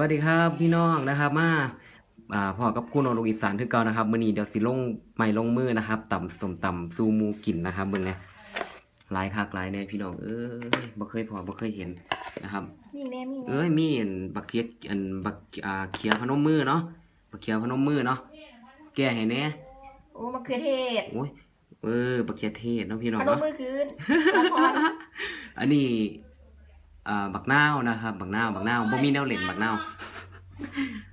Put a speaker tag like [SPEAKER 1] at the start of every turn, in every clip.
[SPEAKER 1] วัสดีครับพี่น้องนะครับมาอ่าพ่อกับกูนอนลูกอีสานคือเก่านะครับมื้อนี้เดี๋ยวสิลงใหม่ลงมือนะครับ ต่ำสมต่ำซูหมูกินนะครับเบิ่งนะหลายคักหลายแน่พี่น้องเอ้ยบ่เคยพอบ่เคยเห็นนะครับ
[SPEAKER 2] มีแน่มีแน่
[SPEAKER 1] เอ้ยมีอันบักเคียอันบักอ่าเคียพนมมือเนาะบักเคียพนมมือเนาะแก้ให้แหน่
[SPEAKER 2] โอ้มะเขือเทศ
[SPEAKER 1] โอ้ยเออบักเคียเทศเนาะพี่น้อง
[SPEAKER 2] พนม
[SPEAKER 1] เนาะ
[SPEAKER 2] มือคืนละคร
[SPEAKER 1] อันนี้ อ่าบักนาวนะครับ บักนาวบักนาวบ่มีแนวเล่นบักนาว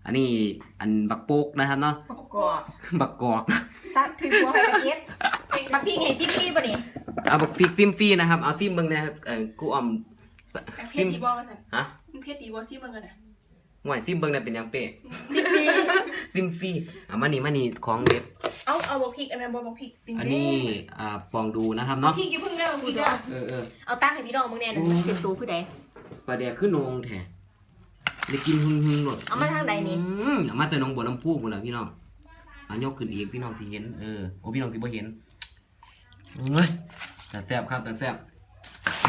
[SPEAKER 1] อันนี้อันบักโปกนะครับเนาะ
[SPEAKER 2] ประกอบ
[SPEAKER 1] บักกอก
[SPEAKER 2] ซักถือหัวไปกระเก็ดบักพี่ไงซิพี่ป่ะนี่
[SPEAKER 1] เอาบักพริกซิมฟรีนะครับเอาซิมเบิ่งนะครับเอ่อกูออม
[SPEAKER 3] แต่เพ
[SPEAKER 1] ซิ
[SPEAKER 3] ศ
[SPEAKER 1] ม
[SPEAKER 3] ดีบอกันสัน
[SPEAKER 1] ฮะ
[SPEAKER 3] มันเพศดีบอซี่มันกันนะ
[SPEAKER 1] ห่วยซิมเบิ่งน่ะเป็นหยังเป้
[SPEAKER 2] ซิพี่
[SPEAKER 1] ซิมฟรีอะมานี่มานี่ของเด็ด
[SPEAKER 3] เอาเอาบอกพริกอันนั้นบอบอกพริกจริงๆ
[SPEAKER 1] อันนี้อ่าปองดูนะครับเนาะ
[SPEAKER 3] พริกอย่าเพิ่งเด้อพริกเด้อ
[SPEAKER 1] เออเออ
[SPEAKER 2] เอาตั้งให้พี่น้องมึงแน่หนึ่งเป็นตัวผู้ใด
[SPEAKER 1] ปลาแดกขึ้นนองแท้ได้กินหึ่งหึ่งๆหมด
[SPEAKER 2] เอามาทางใดนี่
[SPEAKER 1] อืมเอามาแต่หนองบัวลำพูพุ่นล่ะพี่น้องเอายกขึ้นอีกพี่น้องสิเห็นเออโอ้พี่น้องสิบ่เห็นเฮ้ยแต่แซ่บครับแต่แซ่บ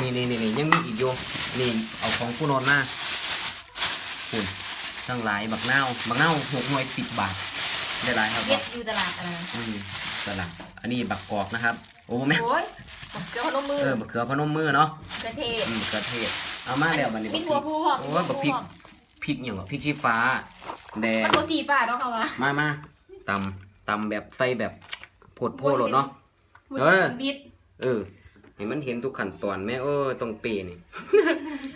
[SPEAKER 1] นี่นี่นี่นี่ยังมีอีกโยนี่เอาของผู้นอนมาคุณ ทั้งหลายบักนาวบักนาวหกหน่วยสิบบาทได้หลายครับ
[SPEAKER 2] เก็บอยู่ตลาดอะไร
[SPEAKER 1] อืมสลัดอันนี้บักกอกนะครับ โอ้แม่
[SPEAKER 2] โอ้ยบักเขือพนมมือ
[SPEAKER 1] เออบักเขือพนมมือเนาะ
[SPEAKER 2] กระเทศ
[SPEAKER 1] อืมกระเทศเอามาแล้วบัดนี้
[SPEAKER 2] มี
[SPEAKER 1] บักพ
[SPEAKER 2] ถั่
[SPEAKER 1] ริ
[SPEAKER 2] ว
[SPEAKER 1] ก
[SPEAKER 2] พูหอม
[SPEAKER 1] โอ้ยบักพริกพริกอย่างกับพริกชี้ฟ้าแดง
[SPEAKER 2] มันตัวสีฟ้าเนาะเขาว่า
[SPEAKER 1] มามาตำตำแบบใส่แบบโพดโพโหลดเนาะเออ
[SPEAKER 3] บิด
[SPEAKER 1] เออให้มันเห็นทุกขั้นตอนแม่เออตรงเปนี่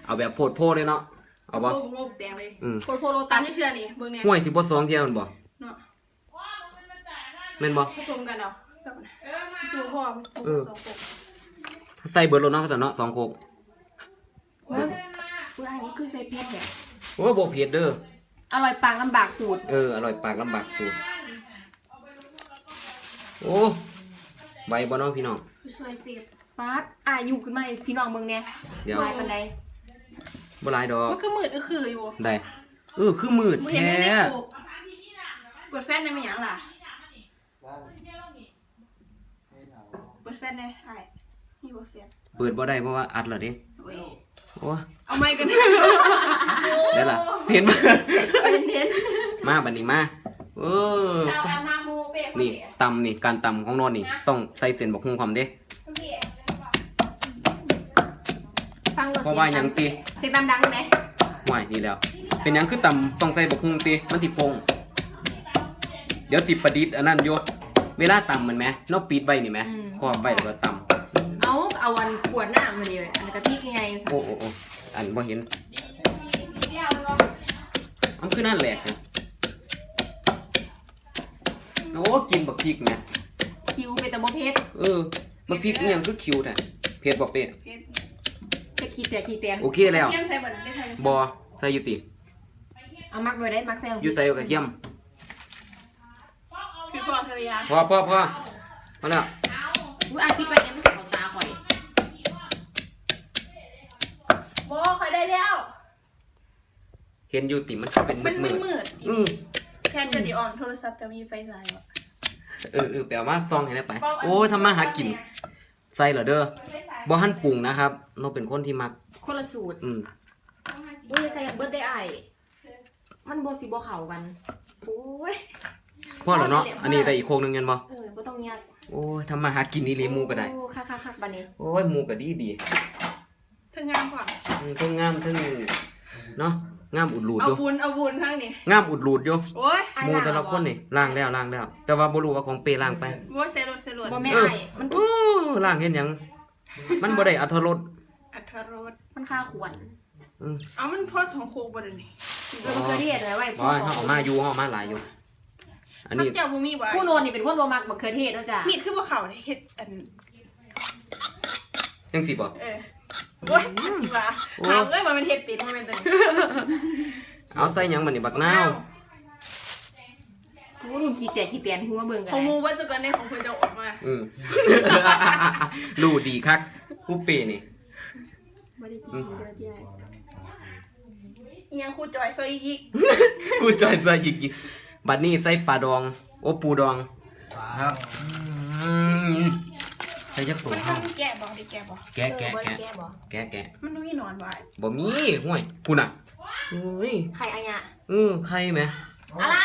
[SPEAKER 1] เอาแบบโพดโพเลยเนาะ เอาบ่
[SPEAKER 3] โลกโลกแดงเลย
[SPEAKER 1] อืม
[SPEAKER 2] โคโคโร
[SPEAKER 3] ตา
[SPEAKER 2] ตั
[SPEAKER 3] ม
[SPEAKER 2] น
[SPEAKER 3] ที่เทื่อนี่เบิ่งเนี่ย
[SPEAKER 1] ห่วยสิบ่สองเที่ยวมันบ่
[SPEAKER 3] เนาะ
[SPEAKER 1] แม่นบ่
[SPEAKER 3] ผสมกันเอาแบบนั้นชูพ่อมันชู
[SPEAKER 1] เออ
[SPEAKER 3] สองปก
[SPEAKER 1] ใส่เบิดโลดเนาะก็แต่เนาะสองโคก
[SPEAKER 2] เว้ยผู้ใดมันคือใส่เพชรแบบ
[SPEAKER 1] โอ้บ่เผ็ดเด้อ
[SPEAKER 2] อร่อยปังลำบากขูด
[SPEAKER 1] เอออร่อยปากลำบากสูตรโอ้ใบบ่เนาะพี่น้อง
[SPEAKER 3] ผู้ช่วยเสียบ
[SPEAKER 2] ฟาดอะอยู่ขึ้นมาให้พี่น้องเมืองเนี่ย
[SPEAKER 1] เดี๋ยว
[SPEAKER 2] วายปันใด
[SPEAKER 1] บ่หลายดอก
[SPEAKER 3] มันก็มืดก็คืออยู่
[SPEAKER 1] ได้ เออคือมืด
[SPEAKER 3] มึงเห็น
[SPEAKER 1] แท้
[SPEAKER 3] ในในโคกกดแฟนได้ไหมหยังล่ะกดแฟนได้ใช่นี่กดแฟน
[SPEAKER 1] เปิดบ่ได้เพราะว่าอัดแล้วเด้
[SPEAKER 3] โอ้ย
[SPEAKER 1] โอ้
[SPEAKER 3] เอาไม้กัน
[SPEAKER 1] ได้ล่ะ เห็นบ่
[SPEAKER 2] เป็นเน้น
[SPEAKER 1] มาบัดนี้มาเออ
[SPEAKER 3] เอาเอามามูเป้
[SPEAKER 1] นี่ตำนี่การตำของนอนนี่ ต้องใส่เส้นบักฮุงความเด้
[SPEAKER 2] รถ
[SPEAKER 1] เพราะว่าหยังติ
[SPEAKER 2] เสียงดังๆไหม
[SPEAKER 1] ห่วยนี่แล้ว เป็นหยังคือตำต้องใส่บักฮุงติมันสิฟง เดี๋ยวสิประดิษฐ์อันนั้นอยู่เวลาตำมันไหมเนอกปิดไว้นี่ไหมครอบไว้แล้วก็ตำ
[SPEAKER 2] เอาเอาวันขวดหน้ามาเดียวอันนี้กะพี่ยังไง
[SPEAKER 1] โอ้โอ้โอ้อันบ่เห็น
[SPEAKER 3] เดียวเนาะ
[SPEAKER 1] อันคือนั่นแหลกนะโอ้กินบักพริกแหม
[SPEAKER 2] คิวเป็นตะโมเพชร
[SPEAKER 1] เออบักพริกอิหยังคือคิวแท้เผ็ดบ่เป๊ะ
[SPEAKER 3] เพชร
[SPEAKER 2] เพชรขีดแต่ขีดเตียน
[SPEAKER 1] โอเคแล้ว
[SPEAKER 3] เยี่ยมใส่บ่ได้ได้ไทย
[SPEAKER 1] บ่ใส่อยู่ติ
[SPEAKER 2] เอามักไว้ได้มักแซง
[SPEAKER 1] อยู่ใส่กับเทียม
[SPEAKER 3] คือพ่อภรรยา
[SPEAKER 1] พอพอพอพอแล้ว
[SPEAKER 2] อุ้ยอาคิดไปเนี่ยไม่ใช่ของตาข่อย
[SPEAKER 3] โบคอยได้แล้ว
[SPEAKER 1] เห็นอยู่ติมันก็เป็น
[SPEAKER 3] มัน
[SPEAKER 1] มื
[SPEAKER 3] มื
[SPEAKER 1] ด
[SPEAKER 3] ดมืด
[SPEAKER 1] ๆอืม
[SPEAKER 3] แค่จะดีออนโทรศัพท์จะมีไฟฉายอะ
[SPEAKER 1] เออเออแปลว่าซองให้ได้ไป โอ้ยทำมาหากิน ใส่เหรอเด้อ บ่หั่นปรุงนะครับเราเป็นคนที่มัก
[SPEAKER 2] คนละสูตร
[SPEAKER 1] อืม
[SPEAKER 2] อุ้ยใส่เบิร์ดได้ไอายมันโบสิโบเข่ากันโอ้ย
[SPEAKER 1] พ่อเหรอเนาะ อันนี้แต่อีกโคงหนึงเงินบ่
[SPEAKER 2] เออบ่ต้องยัด
[SPEAKER 1] โอ้ยทำมาหากินอีหลีหมูก็ได้
[SPEAKER 2] โอ้คักคักคักบันนี้
[SPEAKER 1] โอ้ยหมูก็ดีดี
[SPEAKER 3] ถึงงามกว่า
[SPEAKER 1] อืมเทั้งงามเทั้งเนาะงามอุดหลูด
[SPEAKER 3] เอา
[SPEAKER 1] อยู่
[SPEAKER 3] บุญเอาบุญข้างนี้
[SPEAKER 1] งามอุดหลูดอยู่
[SPEAKER 3] โอ้ย
[SPEAKER 2] อ้าย
[SPEAKER 1] หมูแต่ละคนนี่ล้างแล้วล้างแล้ว แต่ว่าบ่รู้ว่าของเปล้างไป
[SPEAKER 3] โบเซโรเซโร
[SPEAKER 2] บ่แม่
[SPEAKER 1] เออ
[SPEAKER 2] ไอายมัน
[SPEAKER 1] โอ้ล้างเห็นหยัง มันบ่ได้อรรถรส
[SPEAKER 3] อัทรส
[SPEAKER 2] มันค่าขวน
[SPEAKER 1] อืม
[SPEAKER 3] เอามันพอสองโคกบ่ได้นี่
[SPEAKER 2] เออมันเคยเรียกเลยไว้
[SPEAKER 1] บ่ให้เฮาเออกมาอยู่เฮาเอามาหลายอยู่ อัน
[SPEAKER 3] มัน
[SPEAKER 1] นี้
[SPEAKER 3] เจ้าบ่มีบ่
[SPEAKER 2] ผู้โนนนี่เป็นคนบ่มักบักเขือเทศแล้วจ้ะ
[SPEAKER 3] มีดคือบ่เข้าได้เฮ็ดอัน
[SPEAKER 1] จังสิบ่
[SPEAKER 3] เออโอ้ยว่า
[SPEAKER 1] โอ้
[SPEAKER 3] ถามเลยว่ามันเฮ็ดเป็นบ่แม่นตัวนี้
[SPEAKER 1] เอาใส่หยังบัดนี้บักนาว
[SPEAKER 2] ผู้รุ่นขี้แต่ขี้เตียนหัวเบิ่งกัน
[SPEAKER 3] ของ
[SPEAKER 2] เล
[SPEAKER 3] มู
[SPEAKER 2] ย
[SPEAKER 3] ว่าจะกันในของเพิ่นจะออกมา
[SPEAKER 1] อืม รู้ดีคักผู้เปนี่
[SPEAKER 2] บ่ได้ขี้เดียวที่ไอ้
[SPEAKER 3] อีหยังครูจอยซอยอีก
[SPEAKER 1] กูจอยใส่ยิกยิกบัดนี้ใส่ปลาดอง โอ้ปูดองครับอืมใส่จักตัว
[SPEAKER 3] มัน
[SPEAKER 1] เฮา
[SPEAKER 3] ทำแกะบ่ได้แกะบ่
[SPEAKER 1] แกะแกะ
[SPEAKER 2] เออบ่ได้
[SPEAKER 1] แกะ
[SPEAKER 2] แกะบ่
[SPEAKER 1] แกะแกะ
[SPEAKER 3] มันบ่มีหนอนบ่ไอ้
[SPEAKER 1] บ่มีห่วยพูน่ะอุ้ย
[SPEAKER 2] ใครอายะ
[SPEAKER 1] เออใครไหม
[SPEAKER 2] อะไร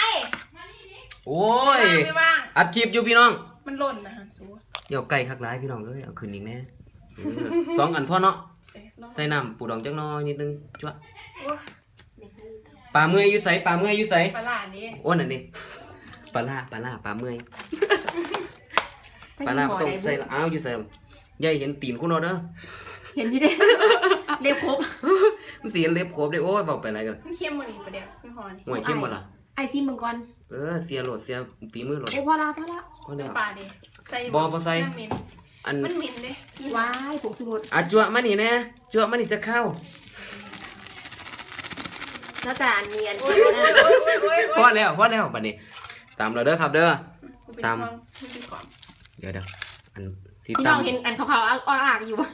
[SPEAKER 1] โอ้ย
[SPEAKER 3] ไม่ว่าง
[SPEAKER 1] อัดคลิปอยู่พี่น้อง
[SPEAKER 3] มันหล่นนะฮะสู
[SPEAKER 1] เดี๋ยวไก่คักร้ายพี่น้องเอ้ยเอาคืนอีกแน่เออสองอันพ่อเนาะ
[SPEAKER 3] เอ๊ะลอง
[SPEAKER 1] ใส่น้ำปูดองจักหน้อยนิดนึงจ้ะ
[SPEAKER 3] โอ้ย
[SPEAKER 1] ปลาเมื่อยอยู่ใสปลาเมื่อยอยู่ใส
[SPEAKER 3] ปลาหลาดนี้
[SPEAKER 1] โอ้นั่นนี่ปลาล่าปลาล่าปลาเมื่อย
[SPEAKER 2] จะ
[SPEAKER 1] ปลา
[SPEAKER 2] กิน
[SPEAKER 1] ล่า
[SPEAKER 2] หมอ
[SPEAKER 1] ต้อง
[SPEAKER 2] ไหน
[SPEAKER 1] ใส่
[SPEAKER 2] บุ
[SPEAKER 1] อ้าวอยู่ใส่ยายเห็นตีนคุณเอาเด้อ
[SPEAKER 2] เห็นอยู่เด้ เรียบครบ
[SPEAKER 1] มันสีเล็บครบเด้โอ้ยบอกไปอะไรกัน
[SPEAKER 3] มันเค็มมันนี่ประเดี๋ยวไม่หอน
[SPEAKER 1] ห่วยเข้มบ่ล่ะ
[SPEAKER 2] ไอซิมมังกร
[SPEAKER 1] เออเสียโหลดเสียฝีมือโหลด
[SPEAKER 2] โอ้พอละพอละ
[SPEAKER 1] พอแล้ว
[SPEAKER 3] ปลาเด้ใส่
[SPEAKER 1] บ่บ่ใส่
[SPEAKER 3] น้ำเหม็น
[SPEAKER 1] อัน
[SPEAKER 3] มันเหม็นเด้
[SPEAKER 2] ว้ายผงชูรส
[SPEAKER 1] อะจั่วมานี่แน่จั่วมานี่จะเข้า
[SPEAKER 2] แล้วแต่อันเนียน
[SPEAKER 3] โอ้
[SPEAKER 2] กิ
[SPEAKER 3] ย
[SPEAKER 2] น
[SPEAKER 3] โอ้ย
[SPEAKER 2] นะ
[SPEAKER 3] โอ้ยโอ้ยโอ้ย
[SPEAKER 1] พอแล้วพอแล้วบัดนี้ ตามเราเด้อครับเด้อ
[SPEAKER 3] กูเป็น
[SPEAKER 1] ตาม
[SPEAKER 3] ห่วงกูเป็นก่อน
[SPEAKER 1] เดี๋ยวเดี๋ยวอันที่
[SPEAKER 2] พี่
[SPEAKER 1] ตา
[SPEAKER 2] น้อ
[SPEAKER 1] ม
[SPEAKER 2] งเห็นอันขาวๆอ่ากๆอยู่ปะ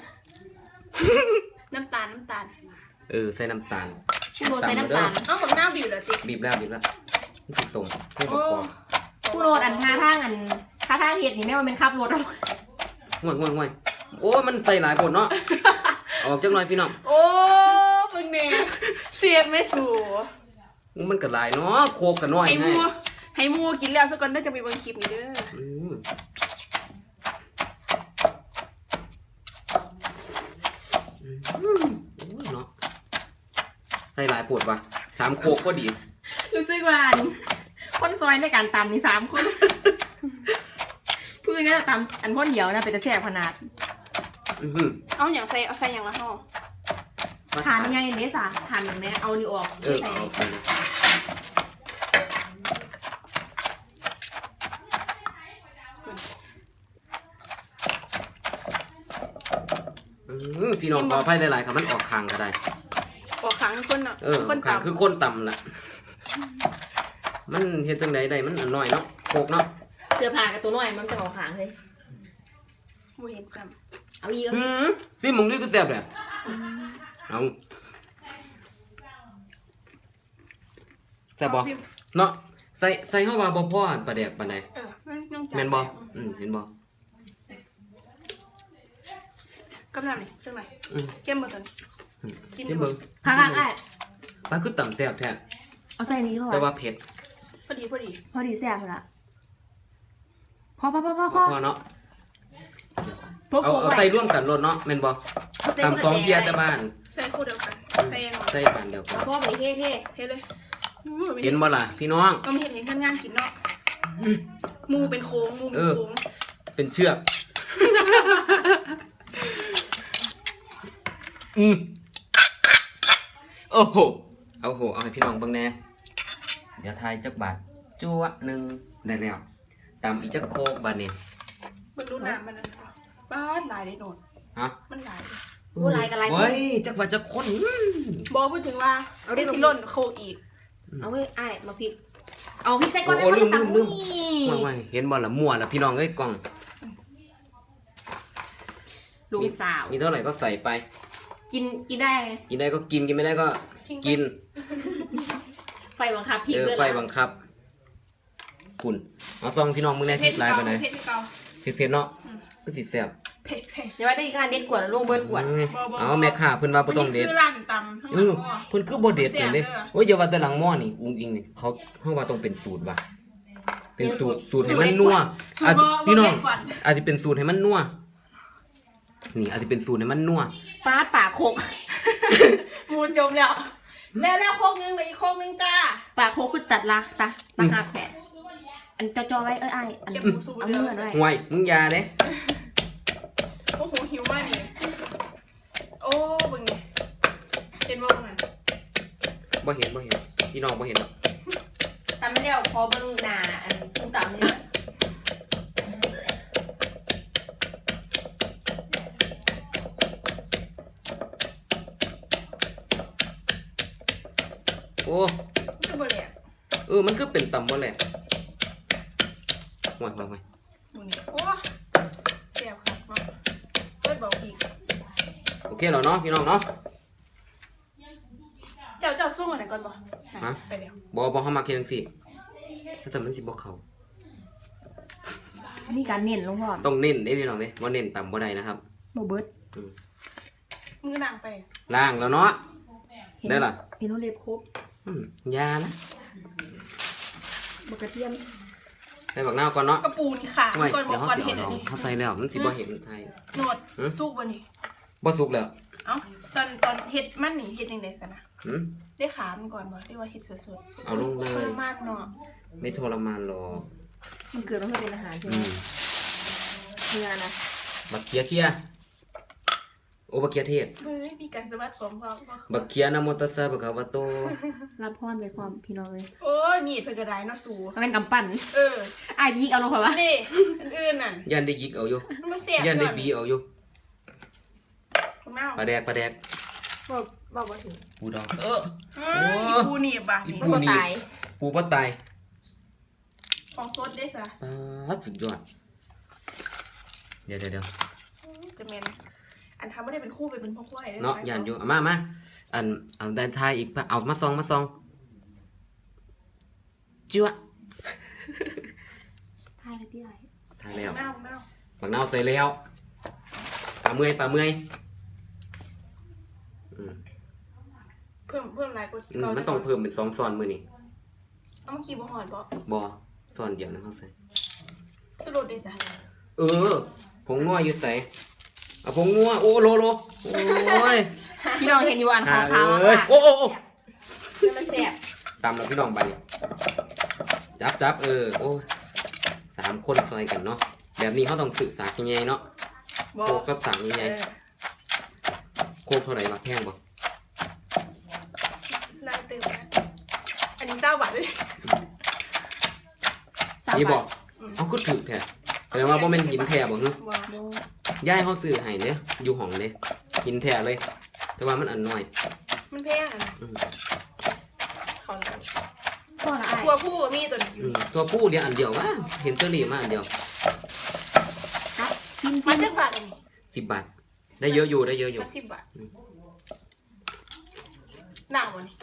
[SPEAKER 3] น้ำตาลน้ำตาล
[SPEAKER 1] เออใส่น้ำตาล
[SPEAKER 2] ชูรสใส่น้ำตาล
[SPEAKER 3] เอ้ากับหน้าบิวเหรอติ
[SPEAKER 1] บีบแล้วบีบแล้วมันสิส่งให้ประ
[SPEAKER 3] โอ้
[SPEAKER 1] กอบ
[SPEAKER 2] ชูรสอันท่าทางอันท่าทางเห็ดนี่แม่ว่าเป็นขับรถเอา
[SPEAKER 1] ง่วยง่วยง่วยโอ้ยมันใส่หลายคนเนาะเอาออกจักหน่อยพี่น้อง
[SPEAKER 3] โอ้เพิ่งเนี่ยเสียบไม่สู
[SPEAKER 1] มันก็หลายเนาะโคกกันน้อย
[SPEAKER 3] ให้
[SPEAKER 1] ไง
[SPEAKER 3] มูให้มูกินแล้วสักก่อนน่าจะมีบางคลิปนี้เด้อ
[SPEAKER 1] อืมอืมโอ้ยเนาะ ใส่หลายปวดว่ะสามโคกก็ดี
[SPEAKER 2] รู้สึกว่าอันคนซอยในการตำนี่สามคนพูดง่ายๆตำอันพ่นเดียวนะเป็นแต่แสบขนาด
[SPEAKER 1] อื้อหือ
[SPEAKER 3] เอาอย่างใส่เอาใส่อย่างละห่อ
[SPEAKER 2] ทานยังไงเนสาทานอย่างแม่เอานี่ออก
[SPEAKER 1] เออ
[SPEAKER 2] ใส่
[SPEAKER 1] เอาไปเลยอื้อหือพี่น้องขออภัยหลายๆครับมันออกคางก็ได้
[SPEAKER 3] ออกขังคนเนาะ
[SPEAKER 1] เออ
[SPEAKER 3] คน
[SPEAKER 1] คาง
[SPEAKER 3] ตำ
[SPEAKER 1] คือคนต่ำน่ะ มันเห็นจังใดได้มันอันน้อยเนาะโคกเนาะ
[SPEAKER 2] เสื้อผ้ากับตัวน้อยมันจะออกขางเลย
[SPEAKER 3] บ่เห็นซ้
[SPEAKER 2] เอาอีก
[SPEAKER 1] อืมนี่มึงนี่ก็แซ่บเลยเอาแซ่บบ่เนาะใส่ใส่เข้ามาบ่พอปลาแดกปานใดำ
[SPEAKER 3] เออมันยังจำ
[SPEAKER 1] แม่นบ่อืมเห็นบ่
[SPEAKER 3] กำลังนี่จังไหน
[SPEAKER 1] อืม
[SPEAKER 3] เข้มบ่ตัน
[SPEAKER 1] อืม
[SPEAKER 3] กิน
[SPEAKER 1] กินเบิ่ง
[SPEAKER 2] ข้างๆไอ้
[SPEAKER 1] ปลาคือต่ำแซ่บแท้
[SPEAKER 2] เอาใส่นี้เข้า
[SPEAKER 1] แต่
[SPEAKER 2] ไป
[SPEAKER 1] ว่าเผ็ด
[SPEAKER 3] พอดีพอดี
[SPEAKER 2] พอดีแสบละพอพอพอพอพ
[SPEAKER 1] บ่
[SPEAKER 2] อ
[SPEAKER 1] พอเนาะ
[SPEAKER 2] ทุบ
[SPEAKER 1] เอา
[SPEAKER 2] หัว
[SPEAKER 1] เอา
[SPEAKER 2] ไว้
[SPEAKER 1] ใส่ร่วมกันรสเนาะแม่นบ่
[SPEAKER 2] เอาใส่
[SPEAKER 1] ตามสองเทียร์แต่บ้าน
[SPEAKER 3] ใส่คู่เดียวกันใส่ยังไง
[SPEAKER 1] ใส่ปานเดียวกั
[SPEAKER 2] เอา
[SPEAKER 1] น
[SPEAKER 2] พ่อไปเท่เท่
[SPEAKER 3] เทเลยอู้
[SPEAKER 1] เห็นบ่ล่ะพี่น้อง
[SPEAKER 3] ก็มีเห็นเห็นท่านงานกินเนาะหมูเป็นโค้งหมูเป็นโค้ง
[SPEAKER 1] เป็นเชือกอืม โอ้โห เอาโห เอาให้พี่น้องเบิ่งแหน่เดี๋ยวทายจักบาทจั่วหนึ่งได้แล้วตามอีกจักโคกบาทนี่
[SPEAKER 3] มันรู้น้ำมันนะบ้านหลายได้โนด
[SPEAKER 1] ฮะ
[SPEAKER 3] มันหลายเลย
[SPEAKER 2] ผู้ไรกันไร
[SPEAKER 1] เฮ้ยจักบาทจักคนอืม
[SPEAKER 3] บอกพูดถึงว่า
[SPEAKER 2] เอาได้
[SPEAKER 3] ได้
[SPEAKER 2] ลง
[SPEAKER 3] สิล่นโคกอีก
[SPEAKER 2] เอาเว้ยไอ้มาพริก เอาพริกใส่ก้อน
[SPEAKER 1] โอ้
[SPEAKER 2] ให้
[SPEAKER 1] ลื
[SPEAKER 2] มัน
[SPEAKER 1] มลืม
[SPEAKER 2] ตำ
[SPEAKER 1] ลืม
[SPEAKER 2] นี่
[SPEAKER 1] ไม่ไม่เห็นบ่ล่ะมั่วล่ะพี่น้องเอ้ยกล่อง
[SPEAKER 2] ลุงสาว
[SPEAKER 1] มีเท่าไหร่ก็ใส่ไป
[SPEAKER 2] กินกินได้ไง
[SPEAKER 1] กินได้ก็กินกินไม่ได้ก็ กิน
[SPEAKER 2] ไฟบังคับพริก
[SPEAKER 1] เออ
[SPEAKER 2] ด้วย
[SPEAKER 1] ไฟ
[SPEAKER 2] ล่ะ
[SPEAKER 1] บังคับ คุณเอาซองพี่น้องมึงแน่
[SPEAKER 3] เผ็
[SPEAKER 1] ทิ
[SPEAKER 3] ด
[SPEAKER 1] ศลายไปไหน
[SPEAKER 3] เผ็ดที่เก่า
[SPEAKER 1] เผ็ดๆเนาะก็สิแซ่บ
[SPEAKER 3] เผ็ดเผ็ด
[SPEAKER 2] เดี๋ยวไว้ได้การเด็ดกวดลงเบิร์ดกวด
[SPEAKER 1] อืมเอาแม่ค้าเพิ่นว่าบ่ต้องเด็ด
[SPEAKER 3] คือร้านตำทั้งห
[SPEAKER 1] เอ
[SPEAKER 3] ม
[SPEAKER 1] อ
[SPEAKER 3] ด
[SPEAKER 1] เพิ่นคือบ่เด็ดเลยเด้
[SPEAKER 3] แซ่บเด้อ
[SPEAKER 1] โอ้ยอย่าว่าแต่หลังหม้อนี่อุ้งอิงนี่เขาเฮาว่าต้องเป็นสูตรว่ะเป็นสูตรสูตรให้มันนัว
[SPEAKER 3] สู
[SPEAKER 1] อา
[SPEAKER 3] ต
[SPEAKER 1] จ
[SPEAKER 3] รบ่
[SPEAKER 1] พี่น้อง
[SPEAKER 3] บ่เป็ขวัญ
[SPEAKER 1] อาจจะเป็นสูตรให้มันนัว นี่อาจจะเป็นสูตรให้มันนัว
[SPEAKER 2] ปาดปากโคก
[SPEAKER 3] หมูจมแล้ว แล้วแล้วโคกนึงเหลืออีกโคกนึงจ้า
[SPEAKER 2] ปากโคกคือตัดละตาตาหักแผลอันจอจอไว้เอ้ยไอ้อัน
[SPEAKER 3] เก็บหมูสูบ
[SPEAKER 2] เอา
[SPEAKER 3] เดียว
[SPEAKER 2] เมื่อด้วย
[SPEAKER 1] ห่วยมึงอย่าเด้
[SPEAKER 3] โอ้โหหิวมากนี่โอ้เบึงนี่เห็นบ่เบึงอะ
[SPEAKER 1] บ่เห็นบ่เห็นพี่น้องบ่เห็นหรอก
[SPEAKER 2] ตามไม่ได้เอาพอเบิ้งหน้าอันตุ้งตามนี่นะ
[SPEAKER 1] อ้
[SPEAKER 3] คือบ่แหลก
[SPEAKER 1] เออมันคือเป็นตำบ่แหละห่วยห่วยห่วย
[SPEAKER 3] หมูนี่โอ้แซ่บครับเนาะเปิดบอกอีก
[SPEAKER 1] โอเคแล้วเนาะพี่น้องเนาะ
[SPEAKER 3] เจ้าเจ้าส่งอันไหนก่อนบ่
[SPEAKER 1] ฮะ
[SPEAKER 3] ไปแล้ว
[SPEAKER 1] บ่บ่เฮามาเฮ็ดจังซี่ถ้าทำมันสิบ่เข้า
[SPEAKER 2] มีการเน้นลงพร้อม
[SPEAKER 1] ต้องเน้นเด้พี่น้องเด้บ่เน้นตำบ่ได้นะครับ
[SPEAKER 2] โมเบิร์ด
[SPEAKER 3] มือนางไป
[SPEAKER 1] ล้างแล้วเนาะ
[SPEAKER 2] เห็น
[SPEAKER 1] ได้ล่ะ
[SPEAKER 2] เห็นว่าเล็บครบ
[SPEAKER 1] อืมอ ยานะ
[SPEAKER 2] บกระเทียม
[SPEAKER 1] ใส่บักนาวก่อนเนาะ
[SPEAKER 3] กระปูนี่ขา
[SPEAKER 1] ทำไม
[SPEAKER 3] ก่อนบอ
[SPEAKER 1] เดี๋ย
[SPEAKER 3] ก
[SPEAKER 1] วเขา
[SPEAKER 3] ก่อน
[SPEAKER 1] สิ
[SPEAKER 3] เห็
[SPEAKER 1] เอา
[SPEAKER 3] น
[SPEAKER 1] ด
[SPEAKER 3] อั
[SPEAKER 1] อนก
[SPEAKER 3] นี้
[SPEAKER 1] เขาใส่แล้วมันสิบ่เห็นไทย
[SPEAKER 3] โนด
[SPEAKER 1] หือ
[SPEAKER 3] สุกบ่นี่
[SPEAKER 1] บ่สุกแล้ว
[SPEAKER 3] เอ้าตอนตอนเฮ็ดมันนี่เฮ็ดยังไงซะนะ
[SPEAKER 1] หืม
[SPEAKER 3] ได้ขามันก่อนบ่ได้ว่าเฮ็ดสด
[SPEAKER 1] เอาลงเล
[SPEAKER 3] ๆท
[SPEAKER 1] ย
[SPEAKER 3] รมานเนาะ
[SPEAKER 1] ไม่ทรมานหรอก
[SPEAKER 2] มันเกิดต้องเป็นอาหารใช่ไห
[SPEAKER 1] อื
[SPEAKER 2] ม
[SPEAKER 1] ม
[SPEAKER 2] เนื้อนะ
[SPEAKER 1] บักเคียเคีย โอ้บักเคียเทศ
[SPEAKER 3] เฮ้ยมีการสะบัดผมพร้อมบ่
[SPEAKER 1] บักเคียนะโมตัสสะบักขะวะโต
[SPEAKER 2] รับพรไปพร้อมพี่น้องเลย
[SPEAKER 3] โอ้ยมีดเพิ่นก็ได้เนาะสู
[SPEAKER 2] เขาเป็นกำปั้น
[SPEAKER 3] เออ
[SPEAKER 2] อ้ายยิกเอาลงไปวะ
[SPEAKER 3] นี่อันอื่นน่ะ
[SPEAKER 1] ยันได้ยิกเอาอยู่
[SPEAKER 3] มันบ่แซ่บ
[SPEAKER 1] ยันได้
[SPEAKER 3] ก่อ
[SPEAKER 1] บีเอาอยู่
[SPEAKER 3] ของน้า
[SPEAKER 1] ปลาแดกปลาแดก
[SPEAKER 2] บอกบอกว่าถึง
[SPEAKER 1] ปูดองเออ
[SPEAKER 3] เอ้ย
[SPEAKER 1] โอ้
[SPEAKER 3] อีปูนี่บาด
[SPEAKER 1] อี
[SPEAKER 3] นี่
[SPEAKER 1] ปู
[SPEAKER 2] มันก็ตาย
[SPEAKER 1] ปูบ่ตาย
[SPEAKER 3] ของสดได้ซะ
[SPEAKER 1] ปลาสุดยอดเดี๋ยวเดี๋ยวเดี๋ยว
[SPEAKER 3] จะแม่น อันทำบ่ได้เป็นคู่ไปเป็นพ่อควายด้อ
[SPEAKER 1] เนาะยันอยู่เอามามาอันเอาด้านท้ายอีกปะเอามาซองมาซองจั่ว
[SPEAKER 2] ทายที่ไร
[SPEAKER 1] ทายแล้ว
[SPEAKER 3] น้าน้า
[SPEAKER 1] บักนาวใส่แล้วปลาเมื่อยปลาเมื่อยอืม
[SPEAKER 3] เพิ่มเพิ่มหลายกว่า
[SPEAKER 1] อืมมันต้องเพิ่มเป็นสองซอนมือนี่
[SPEAKER 3] เอามากี่บ่หอดบ่
[SPEAKER 1] บอซอนเดียวนะเขาใส่
[SPEAKER 3] สรุปได้จ้ะ
[SPEAKER 1] เออผงนัวอยู่ใส่ เอาผงนัวโอ้โลโลโอ้ย
[SPEAKER 2] พี่น้องเห็นอยู่อัน
[SPEAKER 1] หา
[SPEAKER 2] ขาวๆ
[SPEAKER 1] เอ้ย
[SPEAKER 2] อะ
[SPEAKER 1] โอ้โอ้โอ้
[SPEAKER 2] คือมันแสบ
[SPEAKER 1] ตามเราพี่น้องไปจับจับเออโอ้ยสามคนซอยกันเนาะแบบนี้เขาต้องศึกษายังไงเนาะ
[SPEAKER 3] บ่
[SPEAKER 1] โคกกับสั่งยัง
[SPEAKER 3] เอ
[SPEAKER 1] ไง
[SPEAKER 3] อ
[SPEAKER 1] โคกเท่าไหร่มาแพงบ่
[SPEAKER 3] ลายเติมนะอันนี้เศร้าบาทเลย
[SPEAKER 2] สาม
[SPEAKER 1] นี่บอก
[SPEAKER 2] บาท
[SPEAKER 1] เอาก็ถือแท้แปลว่าบ่แม่นหินแท้บ่ฮึ
[SPEAKER 3] บ่
[SPEAKER 2] โอ้
[SPEAKER 1] ย่ายเขาซื้อให้เด้อยู่ห้องเด้หินแท้เลย แต่ว่ามันอันน้อย
[SPEAKER 3] มันแพงอะนะ
[SPEAKER 1] อืม
[SPEAKER 3] เขาเลย
[SPEAKER 2] พ่อละอ้าย
[SPEAKER 3] ตัวผู้ก็มีตัวนี้อยู่
[SPEAKER 1] อืมตัวผู้เดียวอันเดียวว่าเห็นเจอรี่มาอันเดียว
[SPEAKER 2] ครับชิม
[SPEAKER 3] มั
[SPEAKER 2] ซิ
[SPEAKER 3] น
[SPEAKER 2] ม
[SPEAKER 3] จะบาทอันนี้
[SPEAKER 1] สิบบาท ได้เยอะอยู่ได้เยอะอยู่
[SPEAKER 3] ละสิบบาท
[SPEAKER 1] อืม
[SPEAKER 3] หนังวันนี้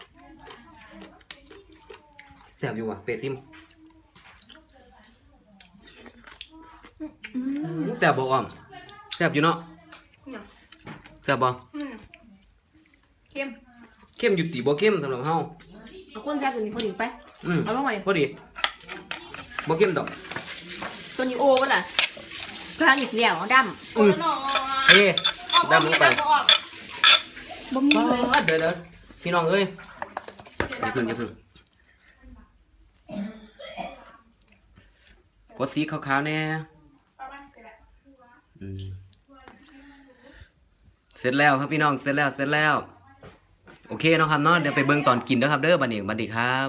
[SPEAKER 1] แซ่บอยู่ว่ะเปรตซิม
[SPEAKER 2] อืม
[SPEAKER 1] แซ่บบ่อ้อม แซ่บอยู่เนาะ
[SPEAKER 3] เนี่ย
[SPEAKER 1] แซ่บบ่
[SPEAKER 3] อืมเข้ม
[SPEAKER 1] เข้มอยู่ติบ่เข้มสำหรับเฮา
[SPEAKER 2] เอาคนแซ่บตัวนี้พอดีไป
[SPEAKER 1] อืม
[SPEAKER 2] เอาลงมาดิ
[SPEAKER 1] พอดีบ่เข้มดอก
[SPEAKER 2] ตัวนี้โอ้ก็ล่ะกลางอีกเสียวด
[SPEAKER 3] โอ้ยน้อง
[SPEAKER 1] เอ้
[SPEAKER 3] ออก
[SPEAKER 1] ดำลงไป
[SPEAKER 3] ออกำ
[SPEAKER 2] บ่มีเลย
[SPEAKER 1] เดี๋ยวเดี๋ยวพี่น้องเอ้ยอย่าพึ่งอย่าพึ่งกดสีขาวๆแน่
[SPEAKER 3] เอามาไปละ
[SPEAKER 1] อืมเส ร็จแล้วครับพี่น้องเสร็จแล้วเสร็จแล้ว โอเคเนาะครับเนาะเดี๋ยวไปเบิ่งตอนกินเด้อครับเด้อบัดนี้บัดนี้ครับ